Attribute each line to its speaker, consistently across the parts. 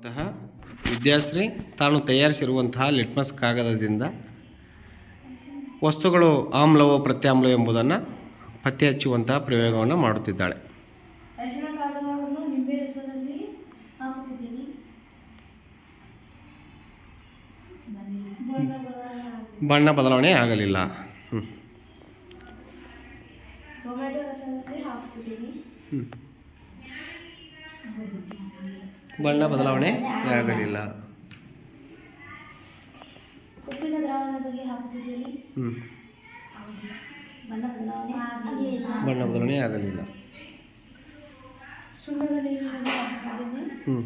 Speaker 1: ಅಂತಹ ವಿದ್ಯಾಶ್ರೀ ತಾನು ತಯಾರಿಸಿರುವಂತಹ ಲಿಟ್ಮಸ್ ಕಾಗದದಿಂದ ವಸ್ತುಗಳು ಆಮ್ಲವೋ ಪ್ರತ್ಯಾಮ್ಲವೋ ಎಂಬುದನ್ನು ಪತ್ತೆ ಹಚ್ಚುವಂತಹ ಪ್ರಯೋಗವನ್ನು ಮಾಡುತ್ತಿದ್ದಾಳೆ.
Speaker 2: ಬಣ್ಣ ಬದಲಾವಣೆ.
Speaker 1: ಆಗಲಿಲ್ಲ.
Speaker 2: ಹ್ಞೂ
Speaker 1: ಹ್ಞೂ. ಬಣ್ಣ ಬದಲಾವಣೆ ಆಗಲಿಲ್ಲ. ಹ್ಞೂ.
Speaker 2: ಬಣ್ಣ ಬದಲಾವಣೆ ಆಗಲಿಲ್ಲ.
Speaker 1: ಹ್ಞೂ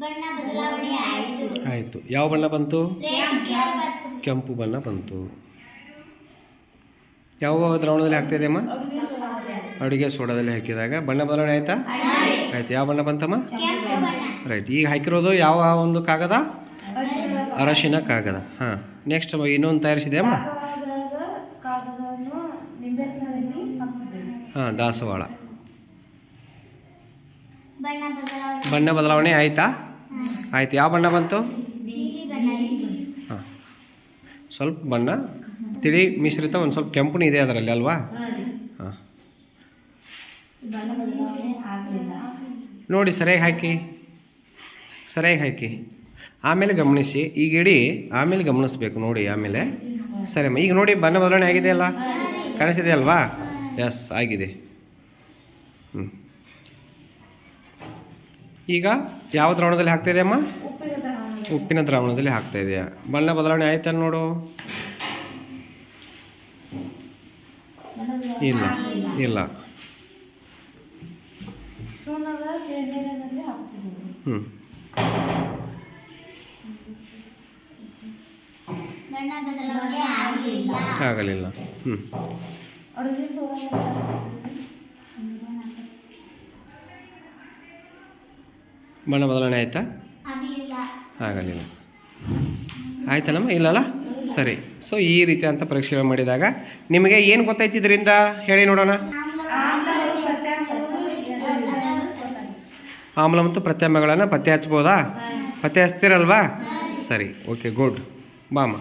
Speaker 3: ಬಣ್ಣ ಬದಲಾವಣೆ ಆಯಿತು.
Speaker 1: ಆಯಿತು. ಯಾವ ಬಣ್ಣ ಬಂತು? ಕೆಂಪು ಬಣ್ಣ ಬಂತು. ಯಾವ ದ್ರಾವಣದಲ್ಲಿ ಆಗ್ತಾಯಿದೆ ಅಮ್ಮ? ಅಡುಗೆ ಸೋಡಾದಲ್ಲಿ ಹಾಕಿದಾಗ ಬಣ್ಣ ಬದಲಾವಣೆ ಆಯಿತಾ? ಆಯ್ತು. ಯಾವ ಬಣ್ಣ ಬಂತಮ್ಮ? ರೈಟ್ ಈಗ ಹಾಕಿರೋದು ಯಾವ ಒಂದು ಕಾಗದ? ಅರಶಿನ ಕಾಗದ. ಹಾಂ. ನೆಕ್ಸ್ಟ್ ಇನ್ನೊಂದು ತಯಾರಿಸಿದೆ ಅಮ್ಮ? ಹಾಂ ದಾಸವಾಳ.
Speaker 3: ಬಣ್ಣ ಬದಲಾವಣೆ.
Speaker 1: ಆಯಿತಾ? ಆಯ್ತು. ಯಾವ ಬಣ್ಣ ಬಂತು? ಹಾಂ. ಸ್ವಲ್ಪ ಬಣ್ಣ. ತಿಳಿ ಮಿಶ್ರಿತ ಒಂದು ಸ್ವಲ್ಪ ಕೆಂಪುನೂ ಇದೆ ಅದರಲ್ಲಿ ಅಲ್ವಾ? ನೋಡಿ, ಸರಿಯಾಗಿ ಹಾಕಿ. ಸರಿಯಾಗಿ ಹಾಕಿ. ಆಮೇಲೆ ಗಮನಿಸಿ, ಈಗ ಇಡೀ ಆಮೇಲೆ ಗಮನಿಸ್ಬೇಕು ನೋಡಿ, ಆಮೇಲೆ. ಸರಿ ಈಗ ನೋಡಿ, ಬಣ್ಣ ಬದಲಾವಣೆ ಆಗಿದೆ ಅಲ್ಲ? ಕಾಣಿಸಿದೆ ಅಲ್ವಾ? ಎಸ್ ಆಗಿದೆ. ಈಗ ಯಾವ ದ್ರಾವಣದಲ್ಲಿ ಹಾಕ್ತಾಯಿದೆ ಅಮ್ಮ
Speaker 2: ಉಪ್ಪಿನ
Speaker 1: ದ್ರಾವಣದಲ್ಲಿ ಹಾಕ್ತಾ ಇದೆಯಾ? ಬಣ್ಣ ಬದಲಾವಣೆ ಆಯ್ತಾ ನೋಡು? ಇಲ್ಲ ಇಲ್ಲ. ಹ್ಞೂ
Speaker 3: ಆಗಲಿಲ್ಲ
Speaker 1: ಆಗಲಿಲ್ಲ. ಹ್ಞೂ
Speaker 2: ಅಡುಗೆ
Speaker 1: ಬಣ್ಣ ಬದಲಾವಣೆ ಆಯಿತಾ?
Speaker 3: ಆಗಲಿಲ್ಲ
Speaker 1: ಆಗಲಿಲ್ಲ. ಆಯ್ತನಮ್ಮ ಇಲ್ಲಲ್ಲ? ಸರಿ. ಸೊ ಈ ರೀತಿ ಅಂತ ಪರೀಕ್ಷೆಗಳು ಮಾಡಿದಾಗ ನಿಮಗೆ ಏನು ಗೊತ್ತಾಯ್ತು ಇದರಿಂದ ಹೇಳಿ ನೋಡೋಣ. ಆಮ್ಲ ಮತ್ತು ಪ್ರತ್ಯಾಮ್ಲಗಳನ್ನು ಪತ್ತೆ ಹಚ್ಬೋದಾ? ಪತ್ತೆ ಹಚ್ತೀರಲ್ವಾ? ಸರಿ ಓಕೆ ಗುಡ್ ಬಾಮ್ಮ.